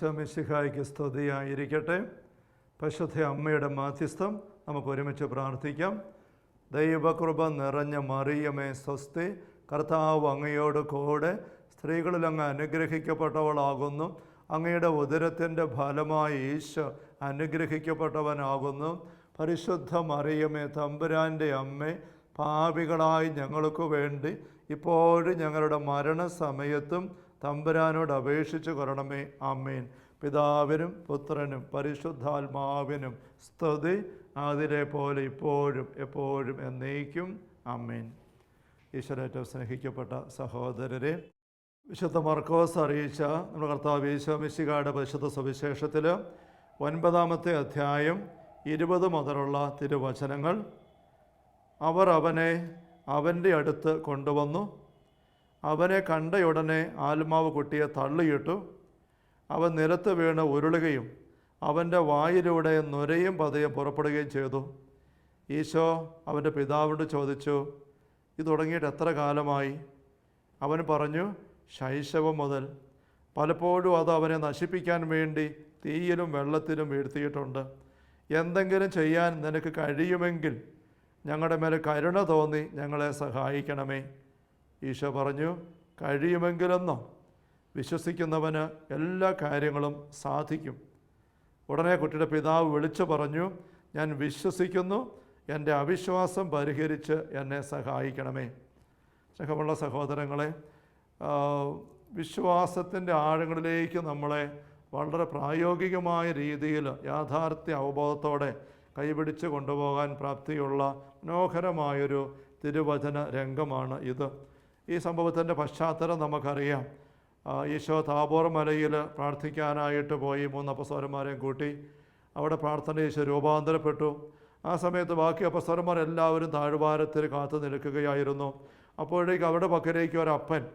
ഈശോ മിശിഹായ്ക്ക് സ്തുതിയായിരിക്കട്ടെ പശുദ്ധ അമ്മയുടെ മാധ്യസ്ഥം നമുക്ക് ഒരുമിച്ച് പ്രാർത്ഥിക്കാം. ദൈവകൃപ നിറഞ്ഞ മറിയമേ സ്വസ്തി കർത്താവ് അങ്ങയോട് കൂടെ സ്ത്രീകളിൽ അങ്ങ് അനുഗ്രഹിക്കപ്പെട്ടവളാകുന്നു. അങ്ങയുടെ ഉദരത്തിന്റെ ഫലമായി ഈശോ അനുഗ്രഹിക്കപ്പെട്ടവനാകുന്നു. പരിശുദ്ധ മറിയമേ തമ്പുരാന്റെ അമ്മ പാപികളായി ഞങ്ങൾക്ക് വേണ്ടി ഇപ്പോഴും ഞങ്ങളുടെ മരണസമയത്തും തമ്പുരാനോട് അപേക്ഷിച്ച് കൊരണമേ. ആമേൻ. പിതാവിനും പുത്രനും പരിശുദ്ധാത്മാവിനും സ്തുതി അതിലെ പോലെ ഇപ്പോഴും എപ്പോഴും എന്നേക്കും. ആമേൻ. ഈശ്വരേറ്റവും സ്നേഹിക്കപ്പെട്ട സഹോദരരെ വിശുദ്ധ മർക്കോസ് അറിയിച്ച നമ്മുടെ കർത്താവ് ഈശോമിശികായുടെ പരിശുദ്ധ സുവിശേഷത്തിൽ ഒൻപതാമത്തെ അധ്യായം ഇരുപത് മുതലുള്ള തിരുവചനങ്ങൾ. അവർ അവനെ അവന്റെ അടുത്ത് കൊണ്ടുവന്നു. അവനെ കണ്ടയുടനെ ആത്മാവ് കുട്ടിയെ തള്ളിയിട്ടു അവൻ നിലത്ത് വീണ് ഉരുളുകയും അവന്റെ വായിലൂടെ നുരയും പതയും പുറപ്പെടുകയും ചെയ്തു. ഈശോ അവന്റെ പിതാവിനോട് ചോദിച്ചു ഇത് തുടങ്ങിയിട്ട് എത്ര കാലമായി? അവൻ പറഞ്ഞു ശൈശവം മുതൽ. പലപ്പോഴും അത് അവനെ നശിപ്പിക്കാൻ വേണ്ടി തീയിലും വെള്ളത്തിലും വീഴ്ത്തിയിട്ടുണ്ട്. എന്തെങ്കിലും ചെയ്യാൻ നിനക്ക് കഴിയുമെങ്കിൽ ഞങ്ങളുടെ മേലെ കരുണ തോന്നി ഞങ്ങളെ സഹായിക്കണമേ. ഈശോ പറഞ്ഞു കഴിയുമെങ്കിലെന്നോ വിശ്വസിക്കുന്നവന് എല്ലാ കാര്യങ്ങളും സാധിക്കും. ഉടനെ കുട്ടിയുടെ പിതാവ് വിളിച്ചു പറഞ്ഞു ഞാൻ വിശ്വസിക്കുന്നു എന്റെ അവിശ്വാസം പരിഹരിച്ച് എന്നെ സഹായിക്കണമേ. സ്നേഹമുള്ള സഹോദരങ്ങളെ വിശ്വാസത്തിന്റെ ആഴങ്ങളിലേക്ക് നമ്മളെ വളരെ പ്രായോഗികമായ രീതിയിൽ യാഥാർത്ഥ്യ അവബോധത്തോടെ കൈപിടിച്ച് കൊണ്ടുപോകാൻ പ്രാപ്തിയുള്ള മനോഹരമായൊരു തിരുവചന രംഗമാണ് ഇത്. ഈ സംഭവത്തിന്റെ പശ്ചാത്തലം നമുക്കറിയാം. ഈശോ താബോർ മലയിൽ പ്രാർത്ഥിക്കാനായിട്ട് പോയി മൂന്ന് അപ്പസ്വരന്മാരെയും കൂട്ടി. അവിടെ പ്രാർത്ഥന ഈശോ രൂപാന്തരപ്പെട്ടു. ആ സമയത്ത് ബാക്കി അപ്പസ്വരന്മാർ എല്ലാവരും താഴ്വാരത്തിൽ കാത്തു നിൽക്കുകയായിരുന്നു. അപ്പോഴേക്ക് അവരുടെ പക്കലേക്ക് ഒരപ്പൻ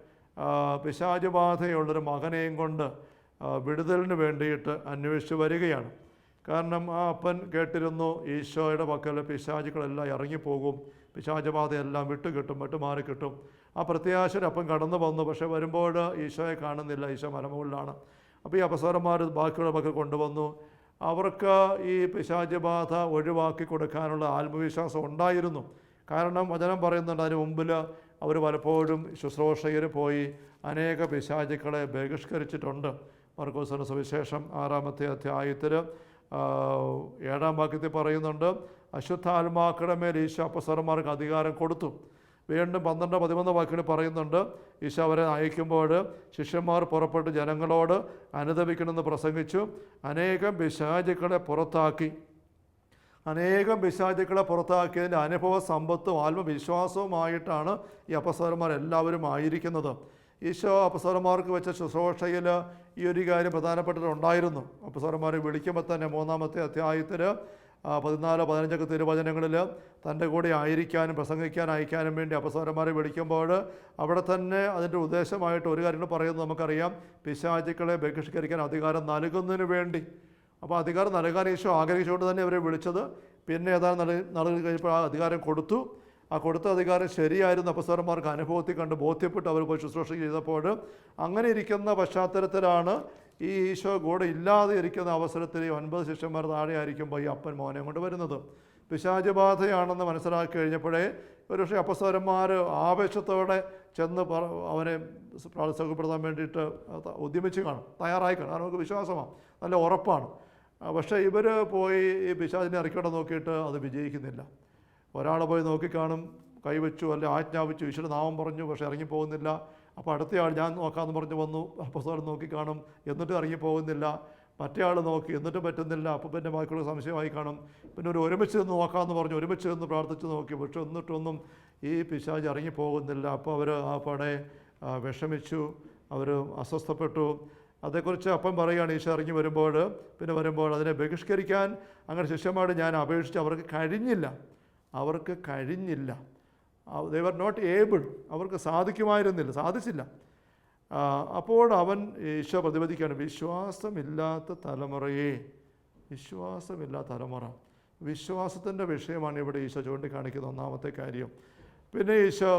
പിശാചുബാധയുള്ളൊരു പിശാച് ബാധയുള്ളൊരു മകനെയും കൊണ്ട് വിടുതലിന് വേണ്ടിയിട്ട് അന്വേഷിച്ച് വരികയാണ്. കാരണം ആ അപ്പൻ കേട്ടിരുന്നു ഈശോയുടെ പക്കൽ പിശാചുക്കളെല്ലാം ഇറങ്ങിപ്പോകും പിശാചബാധയെല്ലാം വിട്ടുകിട്ടും മറ്റു മാറി കിട്ടും ആ പ്രത്യാശരപ്പൻ അപ്പൻ കടന്നു വന്നു പക്ഷേ വരുമ്പോൾ ഈശോയെ കാണുന്നില്ല ഈശോ മലമുകളിലാണ്. അപ്പോൾ ഈ അപസരന്മാർ ബാക്കിയുള്ള പക്കൽ കൊണ്ടുവന്നു. അവർക്ക് ഈ പിശാചബാധ ഒഴിവാക്കി കൊടുക്കാനുള്ള ആത്മവിശ്വാസം ഉണ്ടായിരുന്നു. കാരണം വചനം പറയുന്നുണ്ട് അതിന് മുമ്പിൽ അവർ പലപ്പോഴും ശുശ്രൂഷകർ പോയി അനേക പിശാചുക്കളെ ബഹിഷ്കരിച്ചിട്ടുണ്ട്. മർക്കോസിന്റെ സുവിശേഷം ആറാമത്തെ അധ്യായത്തിൽ ഏഴാം വാക്യത്തിൽ പറയുന്നുണ്ട് അശുദ്ധാത്മാക്കളുടെ മേൽ ഈശോ അപ്പസ്വരന്മാർക്ക് അധികാരം കൊടുത്തു. വീണ്ടും പന്ത്രണ്ട് പതിമൂന്ന് വാക്കുകൾ പറയുന്നുണ്ട് ഈശോ അവരെ അയക്കുമ്പോൾ ശിഷ്യന്മാർ പുറപ്പെട്ട് ജനങ്ങളോട് അനുദപിക്കണമെന്ന് പ്രസംഗിച്ചു അനേകം പിശാചുക്കളെ പുറത്താക്കി. അനേകം പിശാചുക്കളെ പുറത്താക്കിയതിന്റെ അനുഭവ സമ്പത്തും ആത്മവിശ്വാസവുമായിട്ടാണ് ഈ അപ്പസ്വരന്മാർ എല്ലാവരും ആയിരിക്കുന്നത്. ഈശോ അപ്പസോരന്മാർക്ക് വെച്ച ശുശ്രൂഷയിൽ ഈ ഒരു കാര്യം പ്രധാനപ്പെട്ടിട്ടുണ്ടായിരുന്നു അപ്പസോരന്മാരെ വിളിക്കുമ്പോൾ തന്നെ മൂന്നാമത്തെ അധ്യായത്തിൽ പതിനാല് പതിനഞ്ചൊക്കെ തിരുവചനങ്ങളിൽ തന്റെ കൂടെ ആയിരിക്കാനും പ്രസംഗിക്കാൻ അയക്കാനും വേണ്ടി അപ്പസ്വരന്മാരെ വിളിക്കുമ്പോൾ അവിടെ തന്നെ അതിന്റെ ഉദ്ദേശമായിട്ട് ഒരു കാര്യം പറയുന്നത് നമുക്കറിയാം. പിശാചുക്കളെ ബഹിഷ്കരിക്കാൻ അധികാരം നൽകുന്നതിന് വേണ്ടി. അപ്പോൾ അധികാരം നൽകാൻ ഈശോ ആഗ്രഹിച്ചുകൊണ്ട് തന്നെ അവരെ വിളിച്ചത്. പിന്നെ നൽകി നൽകി കഴിഞ്ഞപ്പോൾ ആ അധികാരം കൊടുത്തു. ആ കൊടുത്ത അധികാരം ശരിയായിരുന്നു. അപ്പസ്വരന്മാർക്ക് അനുഭവത്തിൽ കണ്ട് ബോധ്യപ്പെട്ട് അവർ പോയി ശുശ്രൂഷ ചെയ്തപ്പോൾ അങ്ങനെ ഇരിക്കുന്ന പശ്ചാത്തലത്തിലാണ് ഈ ഈശോ കൂടെ ഇല്ലാതെ ഇരിക്കുന്ന അവസരത്തിൽ ഈ ഒൻപത് ശിഷ്യന്മാർ താഴെ ആയിരിക്കുമ്പോൾ ഈ അപ്പൻ മോനെ കൊണ്ട് വരുന്നത്. പിശാചബാധയാണെന്ന് മനസ്സിലാക്കി കഴിഞ്ഞപ്പോഴേ ഒരുപക്ഷെ അപ്പസ്വരന്മാർ ആവേശത്തോടെ ചെന്ന് പറ അവനെ സുഖപ്പെടുത്താൻ വേണ്ടിയിട്ട് ഉദ്യമിച്ച് കാണും. തയ്യാറായി കാണും. നമുക്ക് വിശ്വാസമാണ്. നല്ല ഉറപ്പാണ്. പക്ഷേ ഇവർ പോയി ഈ പിശാചിനെ ഇറക്കിവിടെ നോക്കിയിട്ട് അത് വിജയിക്കുന്നില്ല. ഒരാൾ പോയി നോക്കിക്കാണും കൈവച്ചു അല്ലെ ആജ്ഞാപിച്ചു ഈശ്വര നാമം പറഞ്ഞു പക്ഷേ ഇറങ്ങിപ്പോകുന്നില്ല. അപ്പോൾ അടുത്തയാൾ ഞാൻ നോക്കാമെന്ന് പറഞ്ഞു വന്നു അപ്പോൾ നോക്കിക്കാണും എന്നിട്ടും ഇറങ്ങിപ്പോകുന്നില്ല. മറ്റേ ആൾ നോക്കി എന്നിട്ടും പറ്റുന്നില്ല. അപ്പം പിന്നെ ബാക്കിയുള്ള സംശയമായി കാണും. പിന്നെ ഒരു ഒരുമിച്ച് നിന്ന് നോക്കാമെന്ന് പറഞ്ഞു ഒരുമിച്ച് നിന്ന് പ്രാർത്ഥിച്ച് നോക്കി പക്ഷെ എന്നിട്ടൊന്നും ഈ പിശാജ് ഇറങ്ങിപ്പോകുന്നില്ല. അപ്പോൾ അവർ ആ പടെ ആ, വിഷമിച്ചു അവർ അസ്വസ്ഥപ്പെട്ടു. അതേക്കുറിച്ച് അപ്പം പറയുകയാണ് ഈശോ ഇറങ്ങി വരുമ്പോൾ പിന്നെ വരുമ്പോൾ അതിനെ ബഹിഷ്കരിക്കാൻ അങ്ങനെ ശിഷ്യന്മാരോട് ഞാൻ അപേക്ഷിച്ച് അവർക്ക് കഴിഞ്ഞില്ല. അവർക്ക് കഴിഞ്ഞില്ല. ദേ വർ നോട്ട് ഏബിൾ അവർക്ക് സാധിക്കുമായിരുന്നില്ല സാധിച്ചില്ല. അപ്പോൾ അവൻ ഈശോ പ്രതിപദിക്കുകയാണ് വിശ്വാസമില്ലാത്ത തലമുറയെ വിശ്വാസമില്ലാത്ത തലമുറ. വിശ്വാസത്തിന്റെ വിഷയമാണ് ഇവിടെ ഈശോ ചൂണ്ടിക്കാണിക്കുന്ന ഒന്നാമത്തെ കാര്യം. പിന്നെ ഈശോ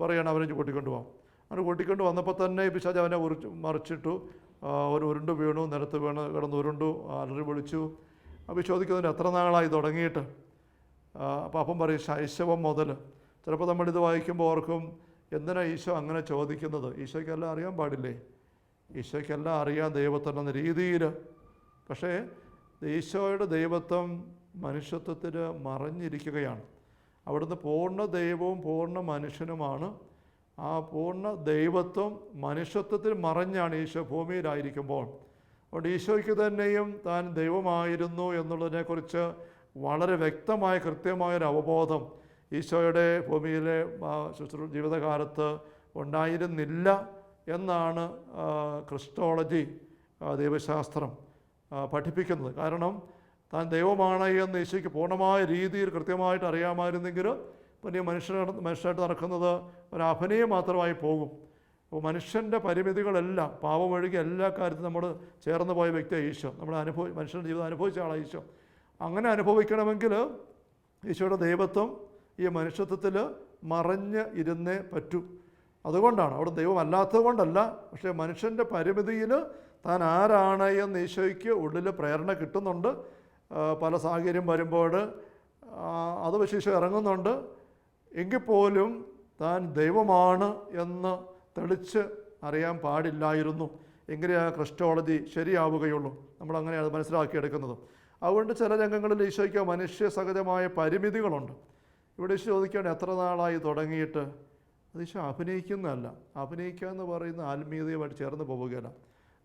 പറയണം അവനെ കൂട്ടിക്കൊണ്ടു പോകാം അവനെ കൂട്ടിക്കൊണ്ട് വന്നപ്പോൾ തന്നെ പിശാജ് അവനെ ഉറിച്ച് മറിച്ചിട്ടു. ഒരു ഉരുണ്ട് വീണു നിലത്ത് വീണ് കിടന്ന് ഉരുണ്ടു അലറി വിളിച്ചു. അപ്പോൾ ചോദിക്കുന്നതിന് എത്ര നാളായി തുടങ്ങിയിട്ട്? അപ്പോൾ അപ്പം പറയും ശൈശവം മുതൽ. ചിലപ്പോൾ നമ്മളിത് വായിക്കുമ്പോൾ ഓർക്കും എന്തിനാണ് ഈശോ അങ്ങനെ ചോദിക്കുന്നത്? ഈശോയ്ക്കെല്ലാം അറിയാൻ പാടില്ലേ? ഈശോയ്ക്കെല്ലാം ദൈവത്തിന്റെ എന്ന രീതിയിൽ പക്ഷേ ഈശോയുടെ ദൈവത്വം മനുഷ്യത്വത്തിൽ മറഞ്ഞിരിക്കുകയാണ്. അവിടുന്ന് പൂർണ ദൈവവും പൂർണ മനുഷ്യനുമാണ്. ആ പൂർണ ദൈവത്വം മനുഷ്യത്വത്തിൽ മറഞ്ഞാണ് ഈശോ ഭൂമിയിലായിരിക്കുമ്പോൾ. അതുകൊണ്ട് ഈശോയ്ക്ക് തന്നെയും താൻ ദൈവമായിരുന്നു എന്നുള്ളതിനെക്കുറിച്ച് വളരെ വ്യക്തമായ കൃത്യമായൊരു അവബോധം ഈശോയുടെ ഭൂമിയിലെ ശുശ്രൂ ജീവിതകാലത്ത് ഉണ്ടായിരുന്നില്ല എന്നാണ് ക്രിസ്റ്റോളജി ദൈവശാസ്ത്രം പഠിപ്പിക്കുന്നത്. കാരണം താൻ ദൈവമാണ് എന്ന് ഈശോയ്ക്ക് പൂർണമായ രീതിയിൽ കൃത്യമായിട്ട് അറിയാമായിരുന്നെങ്കിൽ പിന്നെ ഈ മനുഷ്യർ മനുഷ്യരായിട്ട് നടക്കുന്നത് ഒരു അഭിനയം മാത്രമായി പോകും. അപ്പോൾ മനുഷ്യന്റെ പരിമിതികളെല്ലാം പാപമൊഴുകി എല്ലാ കാര്യത്തിലും നമ്മൾ ചേർന്ന് പോയ വ്യക്തിയാണ് ഈശോ. നമ്മൾ അനുഭവി മനുഷ്യന്റെ ജീവിതം അനുഭവിച്ച ആളാണ് ഈശോ. അങ്ങനെ അനുഭവിക്കണമെങ്കിൽ ഈശോയുടെ ദൈവത്വം ഈ മനുഷ്യത്വത്തിൽ മറഞ്ഞ് ഇരുന്നേ പറ്റൂ. അതുകൊണ്ടാണ് അവിടെ ദൈവമല്ലാത്തത് കൊണ്ടല്ല പക്ഷേ മനുഷ്യന്റെ പരിമിതിയിൽ താൻ ആരാണ് എന്ന് ഈശോയ്ക്ക് ഉള്ളിൽ പ്രേരണ കിട്ടുന്നുണ്ട്. പല സാഹചര്യം വരുമ്പോൾ അത് വിശേഷം ഇറങ്ങുന്നുണ്ട്. എങ്കിൽ പോലും താൻ ദൈവമാണ് എന്ന് തെളിച്ച് അറിയാൻ പാടില്ലായിരുന്നു. എങ്കിലേ ആ ക്രിസ്റ്റോളജി ശരിയാവുകയുള്ളൂ. നമ്മളങ്ങനെ അത് മനസ്സിലാക്കിയെടുക്കുന്നത്. അതുകൊണ്ട് ചില രംഗങ്ങളിൽ ഈശോയ്ക്ക് മനുഷ്യ സഹജമായ പരിമിതികളുണ്ട്. ഇവിടെ ഈശോ ചോദിക്കുകയാണ് എത്ര നാളായി തുടങ്ങിയിട്ട്? അത് ഈശോ അഭിനയിക്കുന്നതല്ല. അഭിനയിക്കുക എന്ന് പറയുന്ന ആത്മീയതയുമായിട്ട് ചേർന്ന് പോവുകയല്ല.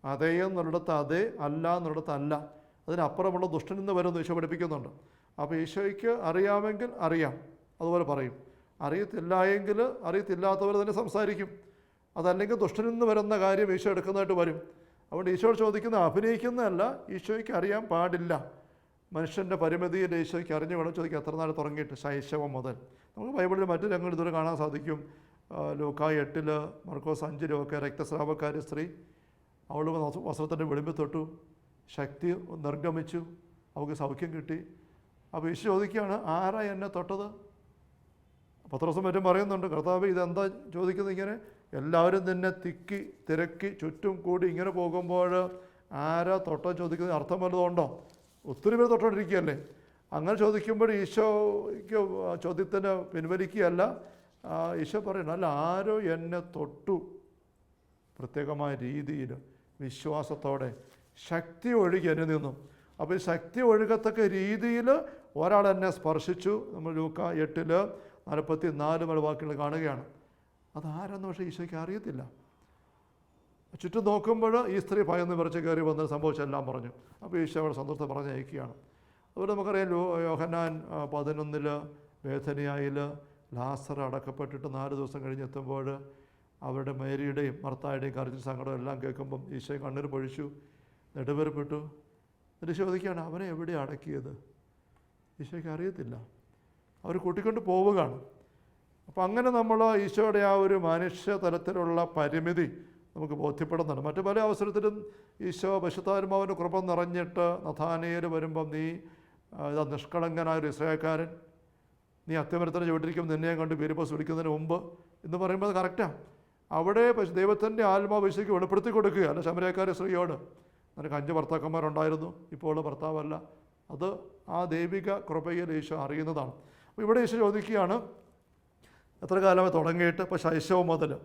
അതേ എന്നുള്ളിടത്ത് അതേ അല്ല എന്നുള്ളിടത്ത് അല്ല. അതിനപ്പുറമുള്ള ദുഷ്ടൻ നിന്ന് വരുന്നു ഈശോ പഠിപ്പിക്കുന്നുണ്ട്. അപ്പോൾ ഈശോയ്ക്ക് അറിയാമെങ്കിൽ അറിയാം. അതുപോലെ പറയും. അറിയത്തില്ല എങ്കിൽ അറിയത്തില്ലാത്തവർ തന്നെ സംസാരിക്കും. അതല്ലെങ്കിൽ ദുഷ്ടനിൽ നിന്ന് വരുന്ന കാര്യം ഈശോ എടുക്കുന്നതായിട്ട് വരും. അതുകൊണ്ട് ഈശോ ചോദിക്കുന്ന അഭിനയിക്കുന്നതല്ല ഈശോയ്ക്ക് അറിയാൻ പാടില്ല. മനുഷ്യന്റെ പരിമിതിയിൽ ഈശോയ്ക്ക് അറിഞ്ഞു വേണം ചോദിക്കുക എത്ര നാൾ തുടങ്ങിയിട്ട്? ശൈശവം മുതൽ. നമുക്ക് ബൈബിളിൽ മറ്റു രംഗങ്ങൾ ഇതുവരെ കാണാൻ സാധിക്കും. ആ, ലൂക്കായ് എട്ടിൽ മർക്കോസ് അഞ്ചിലും രക്തസ്രാവക്കാരി സ്ത്രീ അവൾ വസ്ത്രത്തിന്റെ വെളിമ്പ് തൊട്ടു ശക്തി നിർഗമിച്ചു അവൾക്ക് സൗഖ്യം കിട്ടി. അപ്പോൾ ഈശോ ചോദിക്കുകയാണ് ആരാ എന്നെ തൊട്ടത്? പത്രോസം മറ്റും പറയുന്നുണ്ട് കർത്താവ് ഇതെന്താ ചോദിക്കുന്നത് ഇങ്ങനെ? എല്ലാവരും തന്നെ തിക്കി തിരക്കി ചുറ്റും കൂടി ഇങ്ങനെ പോകുമ്പോൾ ആരാ തൊട്ടോ ചോദിക്കുന്നത്? അർത്ഥം വല്ലതുണ്ടോ ഒത്തിരി പേര് തൊട്ടോണ്ടിരിക്കുകയല്ലേ? അങ്ങനെ ചോദിക്കുമ്പോൾ ഈശോയ്ക്ക് ചോദ്യത്തിന് പിൻവലിക്കുകയല്ല. ഈശോ പറയണം അല്ല ആരോ എന്നെ തൊട്ടു. പ്രത്യേകമായ രീതിയിൽ വിശ്വാസത്തോടെ ശക്തി ഒഴുകി എന്നിൽ നിന്നും. അപ്പോൾ ഈ ശക്തി ഒഴുകത്തക്ക രീതിയിൽ ഒരാൾ എന്നെ സ്പർശിച്ചു. നമ്മൾ ലൂക്ക എട്ടിൽ നാൽപ്പത്തി നാല് വാക്കുകൾ കാണുകയാണ്. അതാരെന്ന് പക്ഷേ ഈശോയ്ക്ക് അറിയത്തില്ല. ചുറ്റും നോക്കുമ്പോൾ ഈ സ്ത്രീ ഭയന്ന് വിറച്ച് കയറി വന്ന് സംഭവിച്ചെല്ലാം പറഞ്ഞു. അപ്പോൾ ഈശോ അവിടെ സന്തോഷത്തെ പറഞ്ഞയക്കുകയാണ്. അതുപോലെ നമുക്കറിയാം യോഹന്നാൻ പതിനൊന്നിൽ വേദനയായിൽ ലാസർ അടക്കപ്പെട്ടിട്ട് നാല് ദിവസം കഴിഞ്ഞ് എത്തുമ്പോൾ അവരുടെ മേരിയുടെയും മർത്തായുടെയും കരച്ചിൽ സങ്കടം എല്ലാം കേൾക്കുമ്പം ഈശോ കണ്ണീർ പൊഴിച്ചു നെടുവേർപ്പെട്ടു ചോദിക്കുകയാണ് അവനെ എവിടെ അടക്കിയത്? ഈശോയ്ക്ക് അറിയത്തില്ല. അവർ കൂട്ടിക്കൊണ്ട് പോവുകയാണ്. അപ്പം അങ്ങനെ നമ്മൾ ഈശോയുടെ ആ ഒരു മനുഷ്യ തലത്തിലുള്ള പരിമിതി നമുക്ക് ബോധ്യപ്പെടുന്നുണ്ട്. മറ്റു പല അവസരത്തിലും ഈശോ പശുത്താത്മാവിന്റെ കൃപ നിറഞ്ഞിട്ട് നഥാനയിൽ വരുമ്പം നീ ഇതാ നിഷ്കളങ്കനായ ഒരു ഇസ്രായേൽക്കാരൻ. നീ അത്യമരത്തിന് ചുവട്ടിരിക്കും നിന്നെയും കണ്ട് പീരിപ്പോസ് വിളിക്കുന്നതിന് മുമ്പ് എന്ന് പറയുമ്പോൾ കറക്റ്റാണ് അവിടെ പശു ദൈവത്തിന്റെ ആത്മാവ് പശുക്ക് വെളിപ്പെടുത്തി കൊടുക്കുക. അല്ല ശമരക്കാരി സ്ത്രീയോട്. നിനക്ക് അഞ്ച് ഭർത്താക്കന്മാരുണ്ടായിരുന്നു ഇപ്പോൾ ഭർത്താവല്ല. അത് ആ ദൈവിക കൃപയിൽ ഈശോ അറിയുന്നതാണ്. അപ്പോൾ ഇവിടെ ഈശോ ചോദിക്കുകയാണ് എത്ര കാലമായി തുടങ്ങിയിട്ട്? ഇപ്പോൾ ശൈശവം മുതൽ.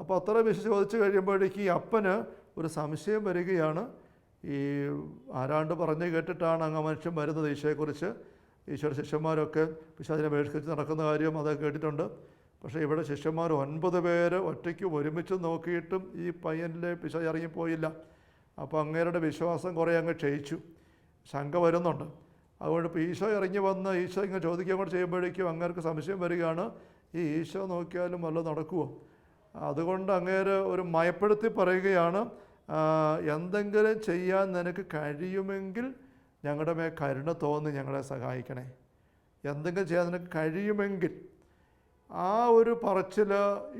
അപ്പോൾ അത്ര വിശ ചോദിച്ചു കഴിയുമ്പോഴേക്ക് ഈ അപ്പന് ഒരു സംശയം വരികയാണ്. ഈ ആരാണ്ട് പറഞ്ഞു കേട്ടിട്ടാണ് അങ്ങ് മനുഷ്യൻ വരുന്നത് ഈശോയെക്കുറിച്ച്. ഈശോയുടെ ശിഷ്യന്മാരൊക്കെ പിശാചിനെ ബഹിഷ്കരിച്ച് നടക്കുന്ന കാര്യം അത് കേട്ടിട്ടുണ്ട്. പക്ഷേ ഇവിടെ ശിഷ്യന്മാർ ഒൻപത് പേര് ഒറ്റയ്ക്ക് ഒരുമിച്ച് നോക്കിയിട്ടും ഈ പയ്യനിലെ പിശാജ് ഇറങ്ങിപ്പോയില്ല. അപ്പോൾ അങ്ങേരുടെ വിശ്വാസം കുറേ അങ്ങ് ക്ഷയിച്ചു. ശങ്ക വരുന്നുണ്ട്. അതുകൊണ്ട് ഇപ്പോൾ ഈശോ ഇറങ്ങി വന്ന് ഈശോ ഇങ്ങനെ ചോദിക്കുകയും കൂടെ ചെയ്യുമ്പോഴേക്കും അങ്ങേർക്ക് സംശയം വരികയാണ്. ഈ ഈശോ നോക്കിയാലും വല്ലതും നടക്കുമോ അതുകൊണ്ട് അങ്ങേര് ഒരു മയപ്പെടുത്തി പറയുകയാണ് എന്തെങ്കിലും ചെയ്യാൻ നിനക്ക് കഴിയുമെങ്കിൽ ഞങ്ങളുടെ മേൽ കരുണ തോന്നി ഞങ്ങളെ സഹായിക്കണേ. എന്തെങ്കിലും ചെയ്യാൻ നിനക്ക് കഴിയുമെങ്കിൽ ആ ഒരു പറച്ചിൽ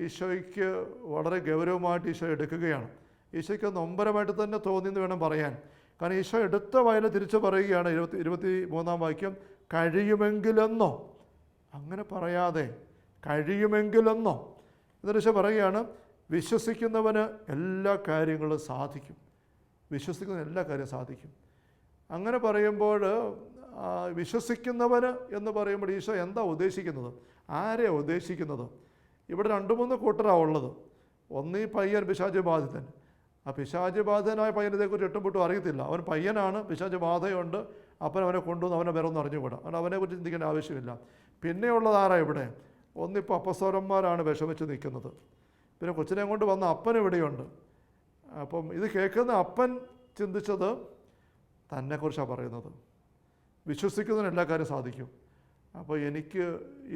ഈശോയ്ക്ക് വളരെ ഗൗരവമായിട്ട് ഈശോ എടുക്കുകയാണ്. ഈശോയ്ക്ക് നൊമ്പരമായിട്ട് തന്നെ തോന്നി എന്ന് വേണം പറയാൻ. കാരണം ഈശോ എടുത്ത വായന തിരിച്ചു പറയുകയാണ് ഇരുപത്തി ഇരുപത്തി മൂന്നാം വാക്യം കഴിയുമെങ്കിലെന്നോ? അങ്ങനെ പറയാതെ കഴിയുമെങ്കിലെന്നോ? എന്നിട്ട് പറയുകയാണ് വിശ്വസിക്കുന്നവന് എല്ലാ കാര്യങ്ങളും സാധിക്കും. വിശ്വസിക്കുന്ന എല്ലാ കാര്യവും സാധിക്കും. അങ്ങനെ പറയുമ്പോൾ വിശ്വസിക്കുന്നവന് എന്ന് പറയുമ്പോൾ ഈശോ എന്താ ഉദ്ദേശിക്കുന്നത്? ആരെയാണ് ഉദ്ദേശിക്കുന്നത്? ഇവിടെ രണ്ട് മൂന്ന് കൂട്ടരാണ് ഉള്ളത്. ഒന്നീ പയ്യൻ പിശാച് ബാധിതൻ. ആ പിശാച് ബാധിതനായ പയ്യനെ ഇതേക്കുറിച്ച് എട്ടും പൊട്ടും അറിയത്തില്ല. അവൻ പയ്യനാണ് പിശാച് അപ്പൻ അവനെ കൊണ്ടുവന്ന് അവനെ വേറെ ഒന്നും അറിഞ്ഞുകൂടാ. അവൻ അവനെക്കുറിച്ച് ചിന്തിക്കേണ്ട ആവശ്യമില്ല. പിന്നെയുള്ളത് ആരാ ഇവിടെ? ഒന്നിപ്പോൾ അപ്പസ്വരന്മാരാണ് വിഷമിച്ച് നിൽക്കുന്നത്. പിന്നെ കൊച്ചിനെ കൊണ്ട് വന്ന അപ്പൻ ഇവിടെയുണ്ട്. അപ്പം ഇത് കേൾക്കുന്ന അപ്പൻ ചിന്തിച്ചത് തന്നെക്കുറിച്ചാണ് പറയുന്നത്. വിശ്വസിക്കുന്നതിന് എല്ലാ കാര്യം സാധിക്കും. അപ്പോൾ എനിക്ക്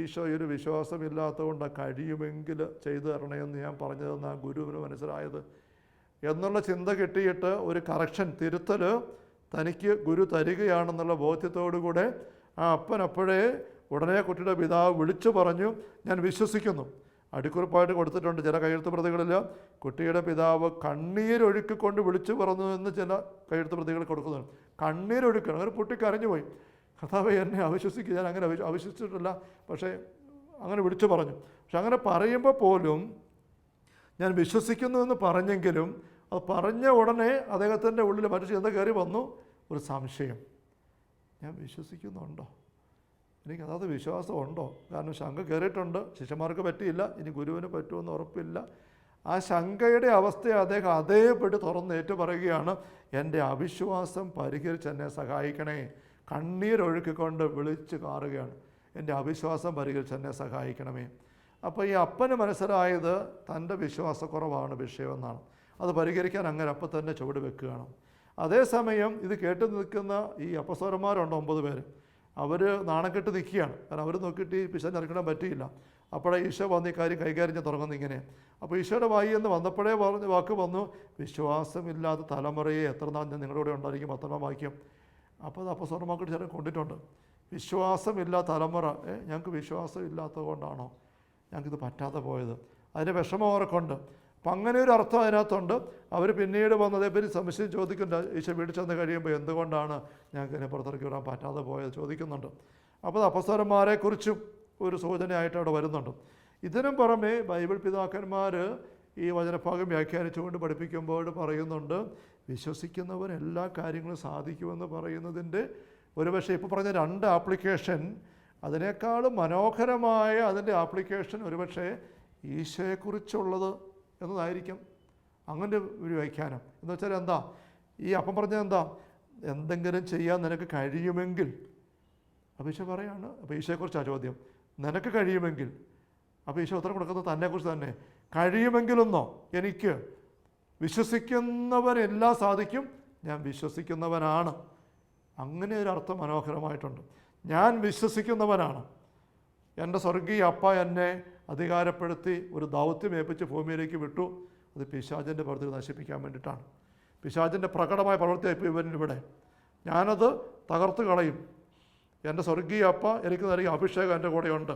ഈശോ ഈ ഒരു വിശ്വാസമില്ലാത്തതുകൊണ്ട് കഴിയുമെങ്കിൽ ചെയ്തു തരണമെന്ന് ഞാൻ പറഞ്ഞതെന്ന് ആ ഗുരുവിന് മനസ്സിലായത്. എന്നുള്ള ചിന്ത കിട്ടിയിട്ട് ഒരു കറക്ഷൻ തിരുത്തൽ തനിക്ക് ഗുരു തരികയാണെന്നുള്ള ബോധ്യത്തോടു കൂടെ ആ അപ്പൻ അപ്പോഴേ ഉടനെ കുട്ടിയുടെ പിതാവ് വിളിച്ചു പറഞ്ഞു ഞാൻ വിശ്വസിക്കുന്നു. അടിക്കുറിപ്പായിട്ട് കൊടുത്തിട്ടുണ്ട് ചില കയ്യെഴുത്ത് പ്രതികളിൽ കുട്ടിയുടെ പിതാവ് കണ്ണീരൊഴുക്കിക്കൊണ്ട് വിളിച്ചു പറഞ്ഞു എന്ന് ചില കയ്യെഴുത്ത് പ്രതികൾ കൊടുക്കുന്നു കണ്ണീരൊഴുക്കണം. അങ്ങനെ പൊട്ടി കരഞ്ഞുപോയി കർത്താവ് എന്നെ അവിശ്വസിക്കുക ഞാൻ അങ്ങനെ അവിശ്വ- അവിശ്വസിച്ചിട്ടില്ല. പക്ഷേ അങ്ങനെ വിളിച്ചു പറഞ്ഞു. പക്ഷെ അങ്ങനെ പറയുമ്പോൾ പോലും ഞാൻ വിശ്വസിക്കുന്നു എന്ന് പറഞ്ഞെങ്കിലും അത് പറഞ്ഞ ഉടനെ അദ്ദേഹത്തിന്റെ ഉള്ളിൽ മറ്റു ചിന്ത കയറി വന്നു ഒരു സംശയം. ഞാൻ വിശ്വസിക്കുന്നുണ്ടോ? എനിക്ക് അതാത് വിശ്വാസം ഉണ്ടോ? കാരണം ശങ്ക കയറിയിട്ടുണ്ട്. ശിഷ്യന്മാർക്ക് പറ്റിയില്ല. ഇനി ഗുരുവിന് പറ്റുമെന്ന് ഉറപ്പില്ല. ആ ശങ്കയുടെ അവസ്ഥയെ അദ്ദേഹം അതേപടി തുറന്നേറ്റ് പറയുകയാണ് എന്റെ അവിശ്വാസം പരിഹരിച്ച് എന്നെ സഹായിക്കണേ. കണ്ണീരൊഴുക്കിക്കൊണ്ട് വിളിച്ചു കാറുകയാണ്. എന്റെ അവിശ്വാസം പരിഹരിച്ച് എന്നെ സഹായിക്കണമേ. അപ്പോൾ ഈ അപ്പന് മനസ്സിലായത് തന്റെ വിശ്വാസക്കുറവാണ് വിഷയമെന്നാണ്. അത് പരിഹരിക്കാൻ അങ്ങനെ അപ്പം തന്നെ ചുവട് വെക്കുകയാണ്. അതേസമയം ഇത് കേട്ട് നിൽക്കുന്ന ഈ അപ്പസ്വരന്മാരുണ്ട് ഒമ്പത് പേര്. അവർ നാണക്കെട്ട് നിൽക്കുകയാണ്. കാരണം അവർ നോക്കിയിട്ട് ഈ പിശാൻ ഇറക്കിടാൻ പറ്റിയില്ല. അപ്പോഴേ ഈശോ വന്ന് ഈ കാര്യം കൈകാര്യം ചെയ്യാൻ തുടങ്ങുന്നു ഇങ്ങനെ. അപ്പോൾ ഈശോയുടെ വായി എന്ന് വന്നപ്പോഴേ പറഞ്ഞ വാക്ക് വന്നു വിശ്വാസമില്ലാത്ത തലമുറയെ എത്ര നാൾ ഞാൻ നിങ്ങളുടെ കൂടെ ഉണ്ടായിരിക്കും? പത്തൊമ്പതാം വാക്യം അപ്പോൾ അത് അപ്പസ്വരമാക്കിട്ട് ചിലർ കൊണ്ടിട്ടുണ്ട്. വിശ്വാസമില്ലാത്ത തലമുറ ഞങ്ങൾക്ക് വിശ്വാസം ഇല്ലാത്തത് കൊണ്ടാണോ? ഞങ്ങൾക്കിത് പറ്റാതെ പോയത്. അതിന്റെ വിഷമം അവർക്കുണ്ട് അപ്പം അങ്ങനെ ഒരു അർത്ഥം അതിനകത്തുണ്ട്. അവർ പിന്നീട് വന്നതേപ്പറ്റി സംശയം ചോദിക്കുന്നുണ്ട്. ഈശോ വീട്ടിൽ ചെന്ന് കഴിയുമ്പോൾ എന്തുകൊണ്ടാണ് ഞങ്ങൾക്ക് ഇതിനെ പുറത്തിറക്കി വിടാൻ പറ്റാതെ പോയത് ചോദിക്കുന്നുണ്ട്. അപ്പോൾ അപസ്വരന്മാരെക്കുറിച്ചും ഒരു സൂചനയായിട്ട് അവിടെ വരുന്നുണ്ട്. ഇതിനും പുറമെ ബൈബിൾ പിതാക്കന്മാർ ഈ വചനഭാഗം വ്യാഖ്യാനിച്ചുകൊണ്ട് പഠിപ്പിക്കുമ്പോൾ പറയുന്നുണ്ട് വിശ്വസിക്കുന്നവർ എല്ലാ കാര്യങ്ങളും സാധിക്കുമെന്ന് പറയുന്നതിന്റെ ഒരുപക്ഷെ ഇപ്പോൾ പറഞ്ഞ രണ്ട് ആപ്ലിക്കേഷൻ അതിനേക്കാളും മനോഹരമായ അതിന്റെ ആപ്ലിക്കേഷൻ ഒരുപക്ഷെ ഈശോയെക്കുറിച്ചുള്ളത് എന്നതായിരിക്കും അങ്ങനെ ഒരു വ്യാഖ്യാനം. എന്ന് വെച്ചാൽ എന്താ? ഈ അപ്പം പറഞ്ഞത് എന്താ? എന്തെങ്കിലും ചെയ്യാൻ നിനക്ക് കഴിയുമെങ്കിൽ അപ്പോൾ ഈശോ പറയാണ് അപ്പോൾ ഈശോയെക്കുറിച്ചാണ് ചോദ്യം. നിനക്ക് കഴിയുമെങ്കിൽ അപ്പോൾ ഈശോ ഉത്തരം കൊടുക്കുന്നത് തന്നെക്കുറിച്ച് തന്നെ. കഴിയുമെങ്കിലൊന്നോ? എനിക്ക് വിശ്വസിക്കുന്നവരെല്ലാം സാധിക്കും. ഞാൻ വിശ്വസിക്കുന്നവനാണ്. അങ്ങനെ ഒരു അർത്ഥം മനോഹരമായിട്ടുണ്ട്. ഞാൻ വിശ്വസിക്കുന്നവനാണ്. എന്റെ സ്വർഗീയ അപ്പ എന്നെ അധികാരപ്പെടുത്തി ഒരു ദൗത്യം ഏൽപ്പിച്ച് ഭൂമിയിലേക്ക് വിട്ടു. അത് പിശാചിന്റെ പ്രവൃത്തി നശിപ്പിക്കാൻ വേണ്ടിയിട്ടാണ്. പിശാചിന്റെ പ്രകടമായ പ്രവൃത്തിയായി ഇവൻ ഇവിടെ. ഞാനത് തകർത്ത് കളയും. എന്റെ സ്വർഗീയ അപ്പ എനിക്ക് നൽകിയ അഭിഷേകം എന്റെ കൂടെയുണ്ട്.